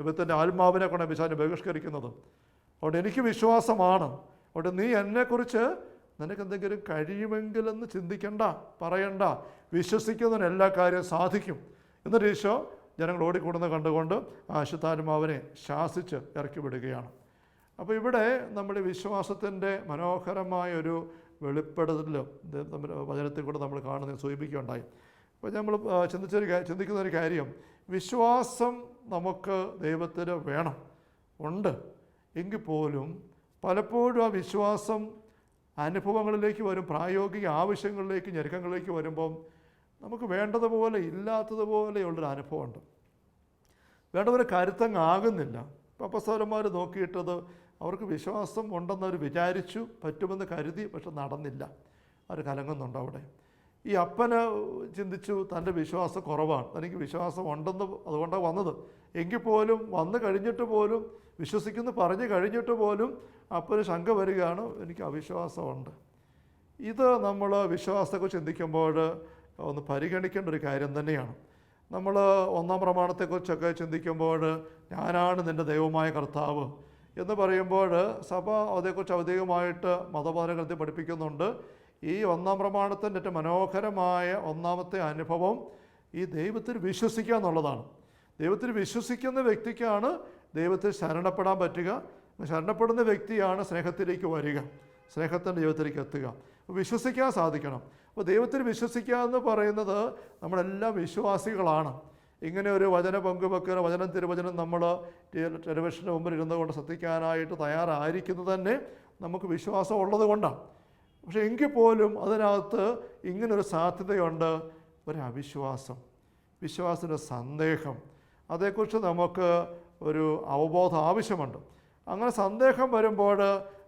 ദൈവത്തിന്റെ ആത്മാവിനെ കൊണ്ട് പിശാചിനെ ബഹിഷ്കരിക്കുന്നത്. അതുകൊണ്ട് എനിക്ക് വിശ്വാസമാണ്. അതുകൊണ്ട് നീ എന്നെക്കുറിച്ച് നിനക്ക് എന്തെങ്കിലും കഴിയുമെങ്കിലെന്ന് ചിന്തിക്കണ്ട പറയണ്ട. വിശ്വസിക്കുന്നതിന് എല്ലാ കാര്യവും സാധിക്കും. എന്നിട്ട് ഈശോ ജനങ്ങൾ ഓടിക്കൂടുന്ന കണ്ടുകൊണ്ട് ആ അശുദ്ധാത്മാവിനെ ശാസിച്ച് ഇറക്കിവിടുകയാണ്. അപ്പോൾ ഇവിടെ നമ്മുടെ വിശ്വാസത്തിന്റെ മനോഹരമായ ഒരു നമ്മൾ വചനത്തിൽ കൂടെ നമ്മൾ കാണുന്നത് സൂചിപ്പിക്കുകയുണ്ടായി. അപ്പോൾ നമ്മൾ ചിന്തിച്ചൊരു ചിന്തിക്കുന്ന ഒരു കാര്യം. വിശ്വാസം നമുക്ക് ദൈവത്തിന് വേണം ഉണ്ട്. എങ്കിൽ പോലും പലപ്പോഴും ആ വിശ്വാസം അനുഭവങ്ങളിലേക്ക് വരും പ്രായോഗിക ആവശ്യങ്ങളിലേക്ക് ഞെരുക്കങ്ങളിലേക്ക് വരുമ്പം നമുക്ക് വേണ്ടതുപോലെ ഇല്ലാത്തതുപോലെയുള്ളൊരു അനുഭവമുണ്ട്. വേണ്ടവരെ കരുത്തങ്ങാകുന്നില്ല. ഇപ്പം അപ്പസ്വരന്മാർ നോക്കിയിട്ടത് അവർക്ക് വിശ്വാസം ഉണ്ടെന്നവർ വിചാരിച്ചു പറ്റുമെന്ന് കരുതി പക്ഷെ നടന്നില്ല. അവർ കലങ്ങുന്നുണ്ട് അവിടെ. ഈ അപ്പന് ചിന്തിച്ചു തന്റെ വിശ്വാസം കുറവാണ്. തനിക്ക് വിശ്വാസം ഉണ്ടെന്ന് അതുകൊണ്ടാണ് വന്നത്. എങ്കിൽ പോലും വന്നു കഴിഞ്ഞിട്ട് പോലും വിശ്വസിക്കുന്നു പറഞ്ഞു കഴിഞ്ഞിട്ട് പോലും അപ്പന് ശങ്ക വരികയാണ്. എനിക്ക് അവിശ്വാസമുണ്ട്. ഇത് നമ്മൾ വിശ്വാസത്തെക്കുറിച്ച് ചിന്തിക്കുമ്പോൾ ഒന്ന് പരിഗണിക്കേണ്ട ഒരു കാര്യം തന്നെയാണ്. നമ്മൾ ഒന്നാം പ്രമാണത്തെക്കുറിച്ചൊക്കെ ചിന്തിക്കുമ്പോൾ ഞാനാണ് നിന്റെ ദൈവമായ കർത്താവ് എന്ന് പറയുമ്പോൾ സഭ അതേക്കുറിച്ച് ഔദ്യോഗികമായിട്ട് മതബോധനഗ്രന്ഥത്തിൽ പഠിപ്പിക്കുന്നുണ്ട്. ഈ ഒന്നാം പ്രമാണത്തിന്റെ ഏറ്റവും മനോഹരമായ ഒന്നാമത്തെ അനുഭവം ഈ ദൈവത്തിൽ വിശ്വസിക്കുക എന്നുള്ളതാണ്. ദൈവത്തിൽ വിശ്വസിക്കുന്ന വ്യക്തിക്കാണ് ദൈവത്തിൽ ശരണപ്പെടാൻ പറ്റുക. ശരണപ്പെടുന്ന വ്യക്തിയാണ് സ്നേഹത്തിലേക്ക് വരിക. സ്നേഹത്തിന്റെ ജീവിതത്തിലേക്ക് എത്തുക. അപ്പോൾ വിശ്വസിക്കാൻ സാധിക്കണം. അപ്പോൾ ദൈവത്തിൽ വിശ്വസിക്കുക എന്ന് പറയുന്നത് നമ്മളെല്ലാം വിശ്വാസികളാണ്. ഇങ്ങനെ ഒരു വചന പങ്കുവെക്കുന്ന വചനം തിരുവചനം നമ്മൾ ടെലിവിഷന് മുമ്പിൽ ഇരുന്നു കൊണ്ട് ശ്രദ്ധിക്കാനായിട്ട് തയ്യാറായിരിക്കുന്നത് തന്നെ നമുക്ക് വിശ്വാസം ഉള്ളത് കൊണ്ടാണ്. പക്ഷേ എങ്കിൽ പോലും അതിനകത്ത് ഇങ്ങനൊരു സാധ്യതയുണ്ട്. ഒരു അവിശ്വാസം. വിശ്വാസത്തിന്റെ സന്ദേഹം. അതേക്കുറിച്ച് നമുക്ക് ഒരു അവബോധം ആവശ്യമുണ്ട്. അങ്ങനെ സന്ദേഹം വരുമ്പോൾ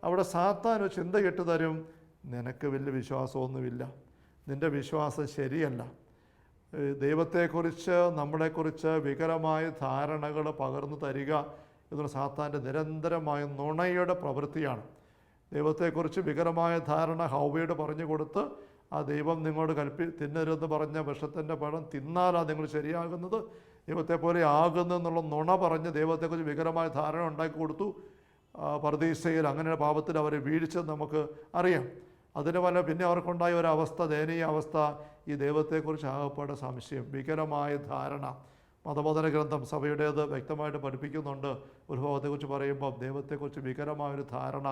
അവിടെ സാത്താൻ ഒരു ചിന്ത കെട്ടു തരും നിനക്ക് വലിയ വിശ്വാസമൊന്നുമില്ല. നിന്റെ വിശ്വാസം ശരിയല്ല. ദൈവത്തെക്കുറിച്ച് നമ്മളെക്കുറിച്ച് വികരമായ ധാരണകൾ പകർന്നു തരിക എന്നുള്ള സാത്താന്റെ നിരന്തരമായ നുണയുടെ പ്രവൃത്തിയാണ്. ദൈവത്തെക്കുറിച്ച് വികരമായ ധാരണ ഹൗവയോട് പറഞ്ഞു കൊടുത്ത് ആ ദൈവം നിങ്ങളോട് കൽപ്പി തിന്നരുതെന്ന് പറഞ്ഞ വിഷത്തിന്റെ പഴം തിന്നാലാണ് നിങ്ങൾ ശരിയാകുന്നത്. ദൈവത്തെ പോലെ ആകുന്നു എന്നുള്ള നുണ പറഞ്ഞ് ദൈവത്തെക്കുറിച്ച് വികരമായ ധാരണ ഉണ്ടാക്കി കൊടുത്തു. പർദീസയിൽ അങ്ങനെ പാപത്തിൽ അവരെ വീഴ്ച നമുക്ക് അറിയാം. അതിന് പല പിന്നെ അവർക്കുണ്ടായ ഒരു അവസ്ഥ ദയനീയ അവസ്ഥ ഈ ദൈവത്തെക്കുറിച്ച് ആകപ്പാടെ സംശയം വികരമായ ധാരണ. മതബോധന ഗ്രന്ഥം സഭയുടേത് വ്യക്തമായിട്ട് പഠിപ്പിക്കുന്നുണ്ട്. ഉത്ഭവത്തെക്കുറിച്ച് പറയുമ്പോൾ ദൈവത്തെക്കുറിച്ച് വികരമായൊരു ധാരണ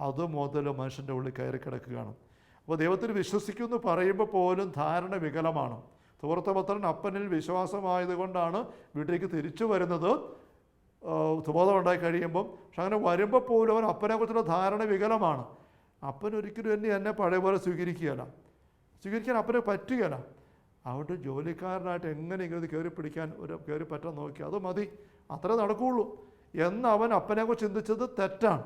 അത് മുതൽ മനുഷ്യന്റെ ഉള്ളിൽ കയറി കിടക്കുകയാണ്. അപ്പോൾ ദൈവത്തിൽ വിശ്വസിക്കുമെന്ന് പറയുമ്പോൾ പോലും ധാരണ വികലമാണ്. സുഹൃത്തപത്രൻ അപ്പനിൽ വിശ്വാസമായതുകൊണ്ടാണ് വീട്ടിലേക്ക് തിരിച്ചു വരുന്നത്. സുബോധം ഉണ്ടായി കഴിയുമ്പം പക്ഷെ അങ്ങനെ വരുമ്പോൾ പോലും അവൻ അപ്പനെക്കുറിച്ചുള്ള ധാരണ വികലമാണ്. അപ്പൻ ഒരിക്കലും എന്നെ എന്നെ പഴയ പോലെ സ്വീകരിക്കുകയല്ല. സ്വീകരിക്കാൻ അപ്പനെ പറ്റുകയില്ല. അവിടെ ജോലിക്കാരനായിട്ട് എങ്ങനെയെങ്കിലും ഇത് കയറി പിടിക്കാൻ ഒരു കയറി പറ്റാൻ നോക്കി അത് മതി. അത്രേ നടക്കുകയുള്ളൂ എന്ന് അവൻ അപ്പനെക്കുറിച്ച് ചിന്തിച്ചത് തെറ്റാണ്.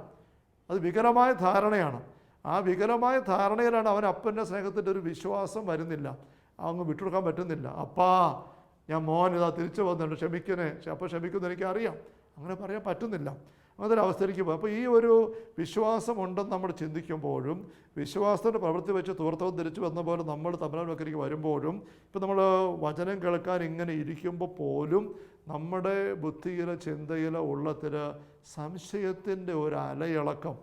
അത് വികലമായ ധാരണയാണ്. ആ വികലമായ ധാരണയിലാണ് അവൻ അപ്പന്റെ സ്നേഹത്തിന്റെ ഒരു വിശ്വാസം വരുന്നില്ല. അങ്ങ് വിട്ടുകൊടുക്കാൻ പറ്റുന്നില്ല. അപ്പാ ഞാൻ മോൻ ഇതാ തിരിച്ചു വന്നിട്ടുണ്ട്. ക്ഷമിക്കണേ. അപ്പം ക്ഷമിക്കുന്നു എനിക്കറിയാം. അങ്ങനെ പറയാൻ പറ്റുന്നില്ല. അവസ്ഥയിലേക്ക് പോകും അപ്പോൾ ഈ ഒരു വിശ്വാസമുണ്ടെന്ന് നമ്മൾ ചിന്തിക്കുമ്പോഴും വിശ്വാസത്തിന്റെ പ്രവൃത്തി വെച്ച് തൂർത്തവും തിരിച്ചു വന്ന പോലെ നമ്മൾ തമിഴ്നാട്ടിലേക്ക് വരുമ്പോഴും ഇപ്പം നമ്മൾ വചനം കേൾക്കാൻ ഇങ്ങനെ ഇരിക്കുമ്പോൾ പോലും നമ്മുടെ ബുദ്ധിയിലെ ചിന്തയിലെ ഉള്ളത്തിൽ സംശയത്തിന്റെ ഒരു അലയിളക്കം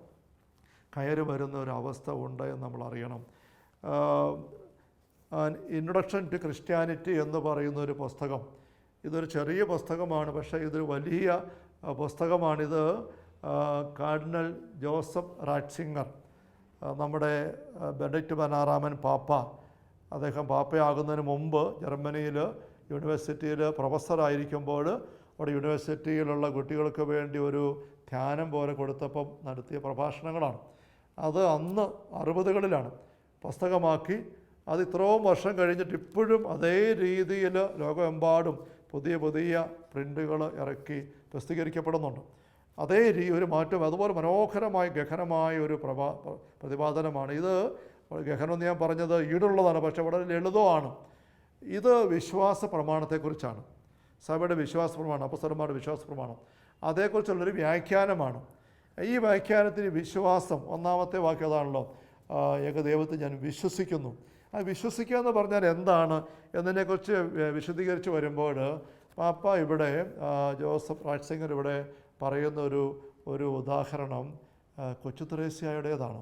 കയറി വരുന്ന ഒരു അവസ്ഥ ഉണ്ട് എന്ന് നമ്മൾ അറിയണം. ഇൻട്രൊഡക്ഷൻ ടു ക്രിസ്ത്യാനിറ്റി എന്ന് പറയുന്ന ഒരു പുസ്തകം ഇതൊരു ചെറിയ പുസ്തകമാണ് പക്ഷേ ഇതൊരു വലിയ പുസ്തകമാണിത്. കാർഡിനൽ ജോസഫ് റാറ്റ്സിംഗർ നമ്മുടെ ബെനഡിക്റ്റ് പതിനാറാമൻ പാപ്പ. അദ്ദേഹം പാപ്പയാകുന്നതിന് മുമ്പ് ജർമ്മനിയിൽ യൂണിവേഴ്സിറ്റിയിൽ പ്രൊഫസറായിരിക്കുമ്പോൾ അവിടെ യൂണിവേഴ്സിറ്റിയിലുള്ള കുട്ടികൾക്ക് വേണ്ടി ഒരു ധ്യാനം പോലെ കൊടുത്തപ്പം നടത്തിയ പ്രഭാഷണങ്ങളാണ്. അത് അന്ന് അറുപതുകളിലാണ് പുസ്തകമാക്കി. അത് ഇത്രയും വർഷം കഴിഞ്ഞിട്ട് ഇപ്പോഴും അതേ രീതിയിൽ ലോകമെമ്പാടും പുതിയ പുതിയ പ്രിന്റുകൾ ഇറക്കി പ്രസിദ്ധീകരിക്കപ്പെടുന്നുണ്ട്. അതേ രീ ഒരു മാറ്റം അതുപോലെ മനോഹരമായ ഗഹനമായ ഒരു പ്രഭാ പ്ര- പ്രതിപാദനമാണ്. ഇത് ഗഹനം എന്ന് ഞാൻ പറഞ്ഞത് ഈടുള്ളതാണ് പക്ഷേ വളരെ ലളിതമാണ് ഇത് വിശ്വാസ പ്രമാണത്തെക്കുറിച്ചാണ്. സഭയുടെ വിശ്വാസ പ്രമാണം അപ്പസ്വരന്മാരുടെ വിശ്വാസ പ്രമാണം. അതേക്കുറിച്ചുള്ളൊരു വ്യാഖ്യാനമാണ്. ഈ വ്യാഖ്യാനത്തിന് വിശ്വാസം ഒന്നാമത്തെ വാക്യതാണല്ലോ ആ, ഏകദൈവത്തിൽ ഞാൻ വിശ്വസിക്കുന്നു. ആ വിശ്വസിക്കുക എന്ന് പറഞ്ഞാൽ എന്താണ് എന്നതിനെക്കുറിച്ച് വിശദീകരിച്ച് വരുമ്പോൾ പാപ്പ ഇവിടെ ജോസഫ് റാറ്റ്സിംഗർ ഇവിടെ പറയുന്ന ഒരു ഒരു ഉദാഹരണം കൊച്ചു ത്രേസ്യയുടേതാണ്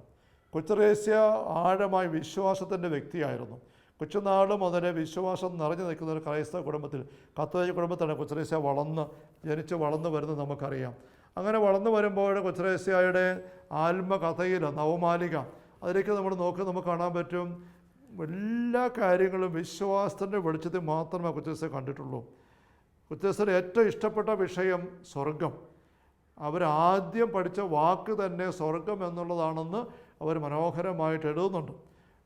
കൊച്ചു ത്രേസ്യ ആഴമായ വിശ്വാസത്തിന്റെ വ്യക്തിയായിരുന്നു. കൊച്ചുനാൾ മുതലേ വിശ്വാസം നിറഞ്ഞു നിൽക്കുന്ന ഒരു ക്രൈസ്തവ കുടുംബത്തിൽ കത്തോലിക്ക കുടുംബത്തിലാണ് കൊച്ചുരേസ്യ വളർന്ന് ജനിച്ച് വളർന്നു വരുന്നത് നമുക്കറിയാം. അങ്ങനെ വളർന്നു വരുമ്പോൾ കൊച്ചുരേസ്യയുടെ ആത്മകഥയിൽ നവമാലിക അതിലേക്ക് നമ്മൾ നോക്കി നമുക്ക് കാണാൻ പറ്റും എല്ലാ കാര്യങ്ങളും വിശ്വാസത്തിന്റെ വെളിച്ചത്തിൽ മാത്രമേ കുറ്റസ്ഥ കണ്ടിട്ടുള്ളൂ. കൊച്ചുറേസ്യയുടെ ഏറ്റവും ഇഷ്ടപ്പെട്ട വിഷയം സ്വർഗം. അവരാദ്യം പഠിച്ച വാക്ക് തന്നെ സ്വർഗം എന്നുള്ളതാണെന്ന് അവർ മനോഹരമായിട്ട് എഴുതുന്നുണ്ട്.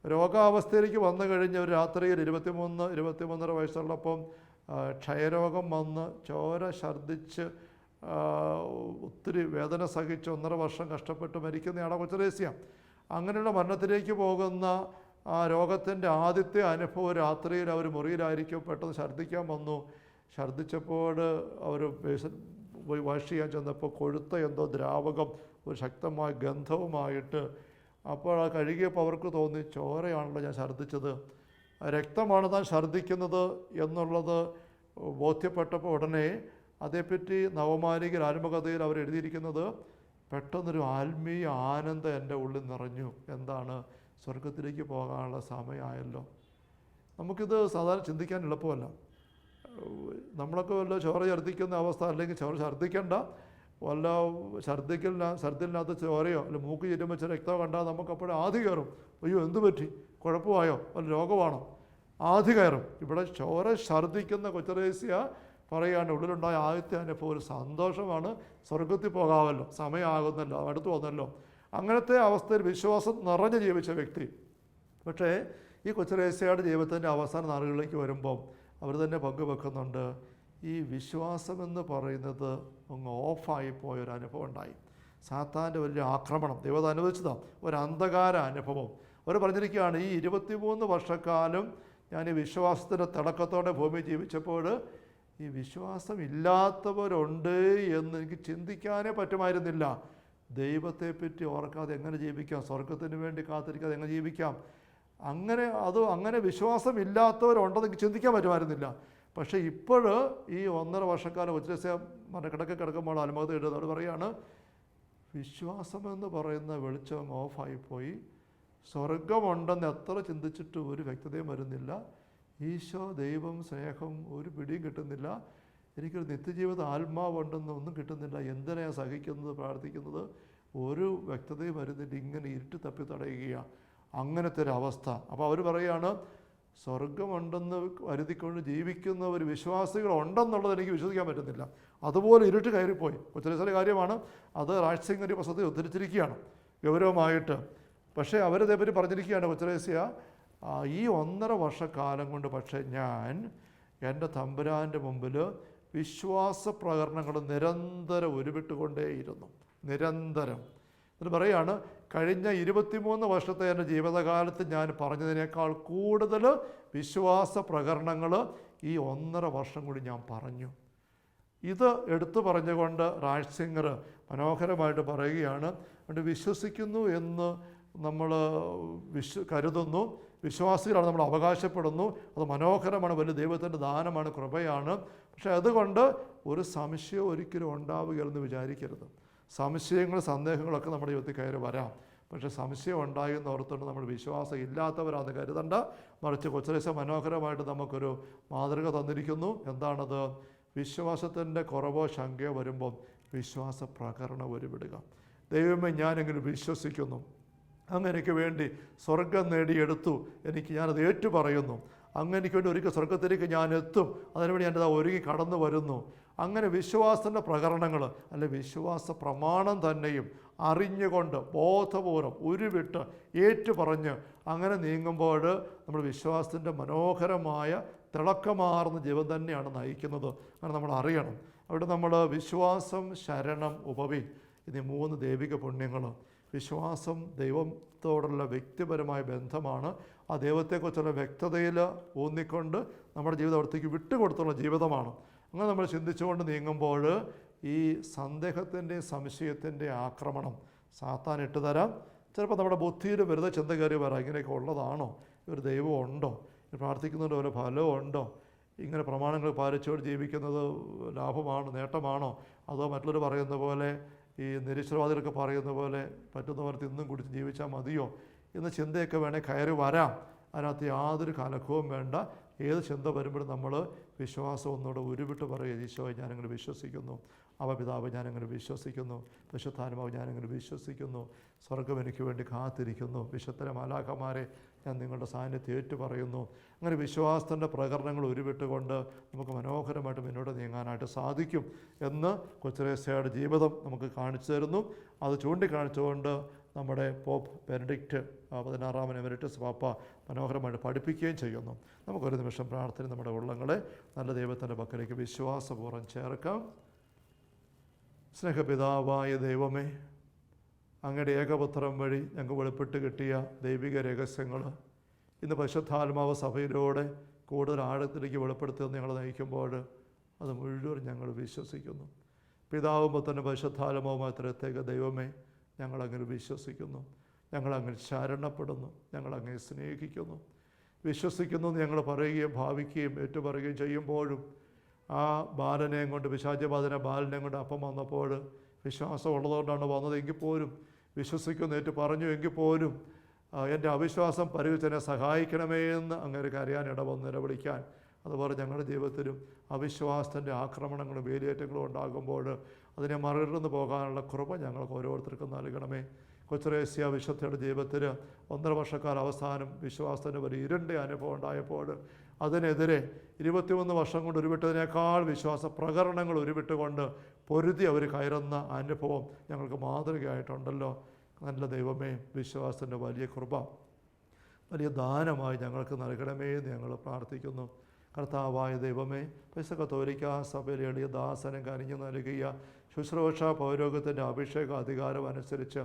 രോഗാവസ്ഥയിലേക്ക് വന്നു കഴിഞ്ഞ് ഒരു രാത്രിയിൽ ഇരുപത്തിമൂന്ന് ഇരുപത്തിമൂന്നര വയസ്സുള്ളപ്പം ക്ഷയരോഗം വന്ന് ചോര ഛർദ്ദിച്ച് ആ, ഒത്തിരി വേദന സഹിച്ച് ഒന്നര വർഷം കഷ്ടപ്പെട്ട് മരിക്കുന്നതാണ് കൊച്ചറേസ്യ. അങ്ങനെയുള്ള മരണത്തിലേക്ക് പോകുന്ന ആ രോഗത്തിന്റെ ആദ്യത്തെ അനുഭവം രാത്രിയിൽ അവർ മുറിയിലായിരിക്കും പെട്ടെന്ന് ഛർദ്ദിക്കാൻ വന്നു. ഛർദ്ദിച്ചപ്പോൾ അവർ പോയി വാഷ് ചെയ്യാൻ ചെന്നപ്പോൾ കൊഴുത്ത എന്തോ ദ്രാവകം ഒരു ശക്തമായ ഗന്ധവുമായിട്ട്. അപ്പോൾ ആ കഴുകിയപ്പോൾ അവർക്ക് തോന്നി ചോരയാണല്ലോ ഞാൻ ഛർദ്ദിച്ചത്. രക്തമാണ് താൻ ഛർദ്ദിക്കുന്നത് എന്നുള്ളത് ബോധ്യപ്പെട്ടപ്പോൾ ഉടനെ അതേപ്പറ്റി നവമാലികയിൽ ആരംഭകഥയിൽ അവർ എഴുതിയിരിക്കുന്നത് പെട്ടെന്നൊരു ആത്മീയ ആനന്ദം എന്റെ ഉള്ളിൽ നിറഞ്ഞു. എന്താണ്? സ്വർഗത്തിലേക്ക് പോകാനുള്ള സമയമായല്ലോ. നമുക്കിത് സാധാരണ ചിന്തിക്കാൻ എളുപ്പമല്ല. നമ്മളൊക്കെ വല്ല ചോര ഛർദ്ദിക്കുന്ന അവസ്ഥ അല്ലെങ്കിൽ ചോര ഛർദ്ദിക്കേണ്ട. വല്ല ഛർദ്ദിക്കില്ല ഛർദ്ദില്ലാത്ത ചോരയോ അല്ല മൂക്ക് ചുറ്റുമ്പോൾ ചില രക്തമോ കണ്ടാൽ നമുക്കപ്പോഴും ആദ്യ കയറും. അയ്യോ എന്ത് പറ്റി? കുഴപ്പമായോ? വല്ല രോഗമാണോ? ആദ്യ കയറും. ഇവിടെ ചോര ഛർദ്ദിക്കുന്ന കൊച്ചറേസ്യ പറയുകയാണ് ഉള്ളിലുണ്ടായ ആദ്യത്തെ അനുഭവം ഒരു സന്തോഷമാണ് സ്വർഗത്തിൽ പോകാമല്ലോ സമയമാകുന്നല്ലോ അടുത്ത് വന്നല്ലോ. അങ്ങനത്തെ അവസ്ഥയിൽ വിശ്വാസം നിറഞ്ഞു ജീവിച്ച വ്യക്തി. പക്ഷേ ഈ കൊച്ചുരേസ്യയുടെ ജീവിതത്തിന്റെ അവസാന നാളുകളിലേക്ക് വരുമ്പം അവർ തന്നെ പങ്കുവെക്കുന്നുണ്ട്. ഈ വിശ്വാസമെന്ന് പറയുന്നത് അങ്ങ് ഓഫായി പോയ ഒരു അനുഭവം ഉണ്ടായി സാത്താന്റെ വലിയ ആക്രമണം ദൈവത അനുവദിച്ചതാണ് ഒരു അന്ധകാര അനുഭവം. അവർ പറഞ്ഞിരിക്കുകയാണ് ഈ ഇരുപത്തിമൂന്ന് വർഷക്കാലം ഞാൻ ഈ വിശ്വാസത്തിന്റെ തിളക്കത്തോടെ ഭൂമി ജീവിച്ചപ്പോൾ ഈ വിശ്വാസം ഇല്ലാത്തവരുണ്ട് എന്ന് എനിക്ക് ചിന്തിക്കാനേ പറ്റുമായിരുന്നില്ല. ദൈവത്തെപ്പറ്റി ഓർക്കാതെ എങ്ങനെ ജീവിക്കാം? സ്വർഗത്തിന് വേണ്ടി കാത്തിരിക്കാതെ എങ്ങനെ ജീവിക്കാം? അങ്ങനെ അത് അങ്ങനെ വിശ്വാസം ഇല്ലാത്തവരുണ്ടെന്ന് എനിക്ക് ചിന്തിക്കാൻ പറ്റുമായിരുന്നില്ല. പക്ഷേ ഇപ്പോൾ ഈ ഒന്നര വർഷക്കാലം ഉച്ചരസ്യ കിടക്ക കിടക്കുമ്പോൾ അനുമതി എഴുതുന്നത് പറയുകയാണ് വിശ്വാസമെന്ന് പറയുന്ന വെളിച്ചം ഓഫായിപ്പോയി സ്വർഗമുണ്ടെന്ന് എത്ര ചിന്തിച്ചിട്ട് ഒരു വ്യക്തതയും വരുന്നില്ല. ഈശോ ദൈവം സ്നേഹം ഒരു പിടിയും കിട്ടുന്നില്ല. എനിക്കൊരു നിത്യജീവിത ആത്മാവുണ്ടെന്ന് ഒന്നും കിട്ടുന്നില്ല. എന്തിനാണ് സഹിക്കുന്നത് പ്രാർത്ഥിക്കുന്നത്? ഒരു വ്യക്തതയും വരുന്നില്ല. ഇങ്ങനെ ഇരുട്ട് തപ്പി തടയുകയാണ് അങ്ങനത്തെ ഒരു അവസ്ഥ. അപ്പോൾ അവർ പറയുകയാണ് സ്വർഗമുണ്ടെന്ന് കരുതിക്കൊണ്ട് ജീവിക്കുന്ന ഒരു വിശ്വാസികൾ ഉണ്ടെന്നുള്ളത് എനിക്ക് വിശ്വസിക്കാൻ പറ്റുന്നില്ല. അതുപോലെ ഇരുട്ട് കയറിപ്പോയി. കൊച്ചരസിലെ കാര്യമാണ്. അത് രാജ് സിംഗ് ഒരു ഉദ്ധരിച്ചിരിക്കുകയാണ്. ഗൗരവമായിട്ട്. പക്ഷേ അവരതേപ്പറ്റി പറഞ്ഞിരിക്കുകയാണ് കൊച്ചരേസ്യ ആ, ഈ ഒന്നര വർഷക്കാലം കൊണ്ട് പക്ഷേ ഞാൻ എന്റെ തമ്പുരാന്റെ മുമ്പിൽ വിശ്വാസ പ്രകടനങ്ങൾ നിരന്തരം ഉരുവിട്ടുകൊണ്ടേയിരുന്നു. നിരന്തരം. എന്നിട്ട് പറയാണ് കഴിഞ്ഞ ഇരുപത്തിമൂന്ന് വർഷത്തെ എന്റെ ജീവിതകാലത്ത് ഞാൻ പറഞ്ഞതിനേക്കാൾ കൂടുതൽ വിശ്വാസ പ്രകടനങ്ങൾ ഈ ഒന്നര വർഷം കൂടി ഞാൻ പറഞ്ഞു. ഇത് എടുത്തു പറഞ്ഞുകൊണ്ട് രാജ് സിംഗർ മനോഹരമായിട്ട് പറയുകയാണ് അതുകൊണ്ട് വിശ്വസിക്കുന്നു എന്ന് നമ്മൾ വിശ്വ കരുതുന്നു. വിശ്വാസികളാണ് നമ്മൾ അവകാശപ്പെടുന്നു. അത് മനോഹരമാണ് വലിയ ദൈവത്തിന്റെ ദാനമാണ് കൃപയാണ്. പക്ഷേ അതുകൊണ്ട് ഒരു സംശയം ഒരിക്കലും ഉണ്ടാവുകയെന്ന് വിചാരിക്കരുത്. സംശയങ്ങൾ സന്ദേഹങ്ങളൊക്കെ നമ്മുടെ ജീവിതത്തിൽ കയറി വരാം. പക്ഷേ സംശയം ഉണ്ടായി എന്ന് ഓർത്തുകൊണ്ട് നമ്മൾ വിശ്വാസം ഇല്ലാത്തവരാണെന്ന് കരുതണ്ട. മറിച്ച് കൊച്ചരേശ മനോഹരമായിട്ട് നമുക്കൊരു മാതൃക തന്നിരിക്കുന്നു. എന്താണത്? വിശ്വാസത്തിന്റെ കുറവോ ശങ്കയോ വരുമ്പം വിശ്വാസ പ്രകരണം ഒരുവിടുക. ദൈവമേ ഞാനെങ്കിലും വിശ്വസിക്കുന്നു. അങ്ങ് എനിക്ക് വേണ്ടി സ്വർഗം നേടിയെടുത്തു എനിക്ക് ഞാനത് ഏറ്റു പറയുന്നു അങ്ങ് എനിക്ക് വേണ്ടി ഒരിക്കൽ സ്വർഗത്തിലേക്ക് ഞാൻ എത്തും. അതിനുവേണ്ടി ഞാനത് ഒരുങ്ങി കടന്നു വരുന്നു. അങ്ങനെ വിശ്വാസത്തിന്റെ പ്രകരണങ്ങൾ അല്ലെ വിശ്വാസ പ്രമാണം തന്നെയും അറിഞ്ഞുകൊണ്ട് ബോധപൂർവം ഉരുവിട്ട് ഏറ്റുപറഞ്ഞ് അങ്ങനെ നീങ്ങുമ്പോൾ നമ്മൾ വിശ്വാസത്തിന്റെ മനോഹരമായ തിളക്കമാർന്ന ജീവൻ തന്നെയാണ് നയിക്കുന്നത്. അങ്ങനെ നമ്മൾ അറിയണം. അവിടെ നമ്മൾ വിശ്വാസം ശരണം ഉപവി. എന്നീ മൂന്ന് ദൈവിക പുണ്യങ്ങൾ. വിശ്വാസം ദൈവത്തോടുള്ള വ്യക്തിപരമായ ബന്ധമാണ്. ആ ദൈവത്തെക്കുറിച്ചുള്ള വ്യക്തതയിൽ ഊന്നിക്കൊണ്ട് നമ്മുടെ ജീവിതം അവിടത്തേക്ക് വിട്ടുകൊടുത്തുള്ള ജീവിതമാണ്. അങ്ങനെ നമ്മൾ ചിന്തിച്ചുകൊണ്ട് നീങ്ങുമ്പോൾ ഈ സന്ദേഹത്തിന്റെയും സംശയത്തിന്റെയും ആക്രമണം സാത്താൻ ഇട്ട് തരാം. ചിലപ്പോൾ നമ്മുടെ ബുദ്ധിയിൽ വെറുതെ ചിന്ത കയറി വരാം. ഇങ്ങനെയൊക്കെ ഉള്ളതാണോ? ഒരു ദൈവം ഉണ്ടോ? പ്രാർത്ഥിക്കുന്നതിന്റെ ഓരോ ഫലവും ഉണ്ടോ? ഇങ്ങനെ പ്രമാണങ്ങൾ പാലിച്ചുകൊണ്ട് ജീവിക്കുന്നത് ലാഭമാണോ? നേട്ടമാണോ? അതോ മറ്റുള്ളവർ പറയുന്ന പോലെ ഈ നിരീശ്വരവാദികളൊക്കെ പറയുന്ന പോലെ പറ്റുന്നവർ തിന്നും കുടിച്ച് ജീവിച്ചാൽ മതിയോ എന്ന ചിന്തയൊക്കെ വേണേൽ കയറി വരാം. അതിനകത്ത് യാതൊരു കലക്കവും വേണ്ട. ഏത് ചിന്ത വരുമ്പോഴും നമ്മൾ വിശ്വാസം ഒന്നുകൂടെ ഉരുവിട്ട് പറയുക ഈശോയെ ഞാനങ്ങൾ വിശ്വസിക്കുന്നു. അവ പിതാവ് ഞാനങ്ങനെ വിശ്വസിക്കുന്നു. വിശുദ്ധാത്മാവ് ഞാനങ്ങൾ വിശ്വസിക്കുന്നു. സ്വർഗം എനിക്ക് വേണ്ടി കാത്തിരിക്കുന്നു. വിശുദ്ധര മാലാഖമാരെ ഞാൻ നിങ്ങളുടെ സാന്നിധ്യം ഏറ്റു പറയുന്നു അങ്ങനെ വിശ്വാസത്തിന്റെ പ്രകടനങ്ങൾ ഉരുവിട്ടുകൊണ്ട് നമുക്ക് മനോഹരമായിട്ട് മുന്നോട്ട് നീങ്ങാനായിട്ട് സാധിക്കും എന്ന് കൊച്ചുരേസയുടെ ജീവിതം നമുക്ക് കാണിച്ചു തരുന്നു. അത് ചൂണ്ടിക്കാണിച്ചുകൊണ്ട് നമ്മുടെ പോപ്പ് ബെനഡിക്റ്റ് പതിനാറാമൻ എമരിറ്റസ് പാപ്പ മനോഹരമായിട്ട് പഠിപ്പിക്കുകയും ചെയ്യുന്നു. നമുക്കൊരു നിമിഷം പ്രാർത്ഥന നമ്മുടെ ഉള്ളങ്ങളെ നല്ല ദൈവത്തിന്റെ പക്കലേക്ക് വിശ്വാസപൂർവം ചേർക്കാം. സ്നേഹപിതാവായ ദൈവമേ അങ്ങയുടെ ഏകപുത്രം വഴി ഞങ്ങൾക്ക് വെളിപ്പെട്ട് കിട്ടിയ ദൈവിക രഹസ്യങ്ങൾ ഇന്ന് പരിശുദ്ധാത്മാവ് സഭയിലൂടെ കൂടുതൽ ആഴത്തിലേക്ക് വെളിപ്പെടുത്തുമെന്ന് ഞങ്ങൾ നയിക്കുമ്പോൾ അത് മുഴുവൻ ഞങ്ങൾ വിശ്വസിക്കുന്നു. പിതാവും പുത്രനും പരിശുദ്ധാത്മാവുമായ തരത്തേക്ക് ദൈവമേ ഞങ്ങളങ്ങനെ വിശ്വസിക്കുന്നു. ഞങ്ങളങ്ങനെ ശരണപ്പെടുന്നു. ഞങ്ങളങ്ങനെ സ്നേഹിക്കുന്നു. വിശ്വസിക്കുന്നു എന്ന് ഞങ്ങൾ പറയുകയും ഭാവിക്കുകയും ഏറ്റുപറയുകയും ചെയ്യുമ്പോഴും ആ ബാലനെയും കൊണ്ട് വിശാചബാധന ബാലനെയും കൊണ്ട് അപ്പം വന്നപ്പോൾ വിശ്വാസം ഉള്ളതുകൊണ്ടാണ് വന്നത്. എങ്കിൽ പോലും വിശ്വസിക്കുന്നു ഏറ്റു പറഞ്ഞു. എങ്കിൽ പോലും എന്റെ അവിശ്വാസം പരിഹരിച്ചെന്നെ സഹായിക്കണമേ എന്ന് അങ്ങനെ കരയാൻ ഇടവന്ന് നിലവിളിക്കാൻ. അതുപോലെ ഞങ്ങളുടെ ജീവിതത്തിലും അവിശ്വാസത്തിന്റെ ആക്രമണങ്ങളും വേലിയേറ്റങ്ങളും ഉണ്ടാകുമ്പോൾ അതിനെ മറികടന്ന് പോകാനുള്ള കൃപ ഞങ്ങൾക്ക് ഓരോരുത്തർക്കും നൽകണമേ. കൊച്ചുറേസ്യ വിശ്വത്തിയുടെ ജീവിതത്തിൽ ഒന്നര വർഷക്കാല അവസാനം വിശ്വാസത്തിന്റെ ഒരു ഇരുണ്ട അനുഭവം ഉണ്ടായപ്പോൾ അതിനെതിരെ ഇരുപത്തിമൂന്ന് വർഷം കൊണ്ട് ഉരുവിട്ടതിനേക്കാൾ വിശ്വാസ പ്രകരണങ്ങൾ ഉരുവിട്ടുകൊണ്ട് പൊരുതി അവർ കയറുന്ന അനുഭവം ഞങ്ങൾക്ക് മാതൃകയായിട്ടുണ്ടല്ലോ. നല്ല ദൈവമേ വിശ്വാസത്തിന്റെ വലിയ കൃപ വലിയ ദാനമായി ഞങ്ങൾക്ക് നൽകണമേ എന്ന് ഞങ്ങൾ പ്രാർത്ഥിക്കുന്നു. കർത്താവായ ദൈവമേ പൈസ തോരിക്ക സഭയിൽ എളിയ ദാസനം കനിഞ്ഞു നൽകിയ ശുശ്രൂഷ പൗരോഗത്തിന്റെ അഭിഷേക അധികാരം അനുസരിച്ച്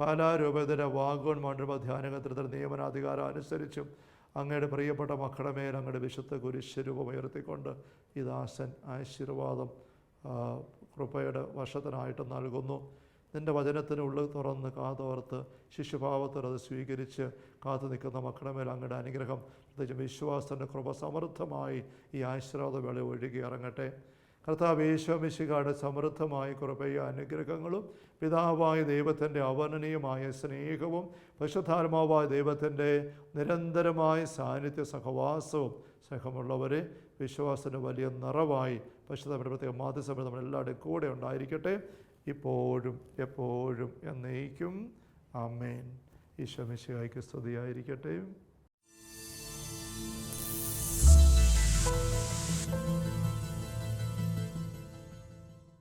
പാലാരൂപതയുടെ വാഗോൺ മണ്ഡപ ധ്യാനകേന്ദ്രത്തിന്റെ നിയമനാധികാരം അനുസരിച്ചും അങ്ങയുടെ പ്രിയപ്പെട്ട മക്കളുടെ മേൽ അങ്ങയുടെ വിശുദ്ധ കുരിശരൂപം ഉയർത്തിക്കൊണ്ട് ഈ ദാസൻ ആശീർവാദം കൃപയുടെ വശത്തിനായിട്ട് നൽകുന്നു. നിന്റെ വചനത്തിന് ഉള്ളിൽ തുറന്ന് കാതോർത്ത് ശിശുഭാവത്തോടെ അത് സ്വീകരിച്ച് കാത്തു നിൽക്കുന്ന മക്കളുടെ മേൽ അങ്ങയുടെ അനുഗ്രഹം പ്രത്യേകിച്ച് വിശ്വാസത്തിന്റെ കൃപ സമൃദ്ധമായി ഈ ആശ്രാദ വേള ഒഴുകി ഇറങ്ങട്ടെ. കർത്താവ് യേശോമിശികാട് സമൃദ്ധമായ കൃപയ അനുഗ്രഹങ്ങളും പിതാവായ ദൈവത്തിന്റെ അവർണനീയമായ സ്നേഹവും പശുധാർമാവായ ദൈവത്തിന്റെ നിരന്തരമായ സാന്നിധ്യ സഹവാസവും സഹമുള്ളവരെ വിശ്വാസത്തിന് വലിയ നിറവായി പശുധാമയുടെ പ്രത്യേക മാധ്യസഭ നമ്മളെല്ലാവരുടെയും കൂടെ ഉണ്ടായിരിക്കട്ടെ. ഇപ്പോഴും എപ്പോഴും എന്നേക്കും. ആമേൻ. ഈശോമിശിഹായ്ക്ക് സ്തുതിയായിരിക്കട്ടെ.